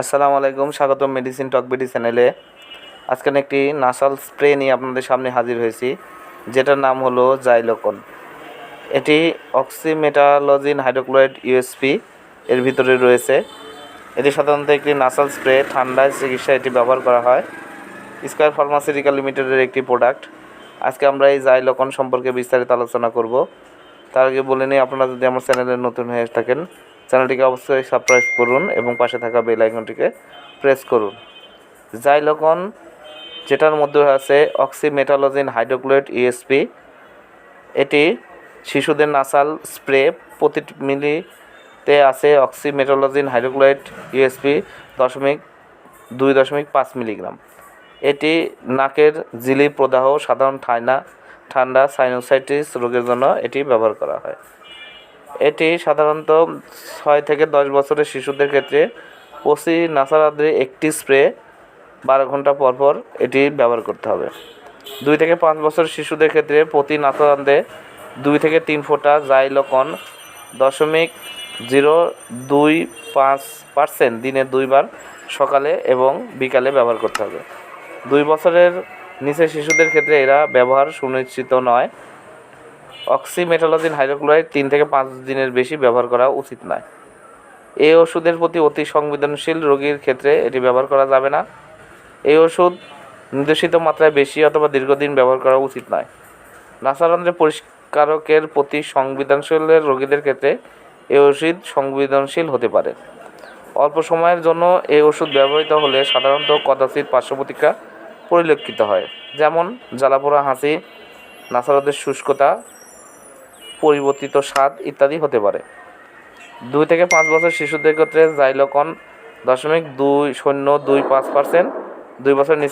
আসসালামু আলাইকুম, স্বাগতম মেডিসিন টকবিডি চ্যানেলে আজকে একটি নাসাল স্প্রে নিয়ে আপনাদের সামনে হাজির হয়েছি, যেটার নাম হলো জাইলোকন এটি অক্সিমেটালজিন হাইড্রোক্লোরাইড ইউএসপি এর ভিতরে রয়েছে। এটি সাধারণত একটি নাসাল স্প্রে ঠান্ডায় চিকিৎসায় এটি ব্যবহার করা হয়। স্কয়ার ফার্মাসিউটিক্যাল লিমিটেডের একটি প্রোডাক্ট আজকে আমরা এই জাইলোকন সম্পর্কে বিস্তারিত আলোচনা করব। তার আগে বলে নিই, আপনারা যদি আমার চ্যানেলে নতুন হয়ে থাকেন চ্যানেলটিকে অবশ্যই সাবস্ক্রাইব করুন এবং পাশে থাকা বেল আইকনটিকে প্রেস করুন। জাইলোকন যেটার মধ্যে আছে অক্সিমেটালজিন হাইড্রোক্লোরাইড ইএসপি এটি শিশুদের নাসাল স্প্রে প্রতি মিলিতে আছে অক্সিমেটালজিন হাইড্রোক্লোরাইড ইউএসপি দশমিক দুই দশমিক পাঁচ মিলিগ্রাম। এটি নাকের জিলি প্রদাহ, সাধারণ ঠান্ডা ঠান্ডা সাইনোসাইটিস রোগের জন্য এটি ব্যবহার করা হয়। এটি সাধারণত ছয় থেকে দশ বছরের শিশুদের ক্ষেত্রে প্রতি নাসারাদ্রে একটি স্প্রে বারো ঘণ্টা পর পর এটি ব্যবহার করতে হবে। দুই থেকে পাঁচ বছর শিশুদের ক্ষেত্রে প্রতি নাসারান্তে দুই থেকে তিন ফোঁটা জাইলোকন দশমিক জিরো দুই পাঁচ পার্সেন্ট দিনে দুইবার সকালে এবং বিকালে ব্যবহার করতে হবে। দুই বছরের নিচে শিশুদের ক্ষেত্রে এরা ব্যবহার সুনিশ্চিত নয়। অক্সিমেটালজিন হাইড্রোক্লোরাইড তিন থেকে পাঁচ দিনের বেশি ব্যবহার করা উচিত নয়। এই ওষুধের প্রতি অতি সংবেদনশীল রোগীর ক্ষেত্রে এটি ব্যবহার করা যাবে না। এই ওষুধ নির্দেশিত মাত্রায় বেশি অথবা দীর্ঘদিন ব্যবহার করা উচিত নয়। নাসারন্ধ্রের পরিষ্কারকের প্রতি সংবেদনশীল রোগীদের ক্ষেত্রে এই ওষুধ সংবেদনশীল হতে পারে। অল্প সময়ের জন্য এই ওষুধ ব্যবহৃত হলে সাধারণত কদাচিৎ পার্শ্ব প্রতিক্রিয়া পরিলক্ষিত হয়। যেমন জ্বালাপোড়া, হাসি নাসারদের শুষ্কতা পরিবর্তিত স্বাদ ইত্যাদি হতে পারে। দুই থেকে পাঁচ বছর শিশুদের ক্ষেত্রে জাইলকন দশমিক দুই শূন্য দুই পাঁচ পার্সেন্ট, দুই বছর নিচে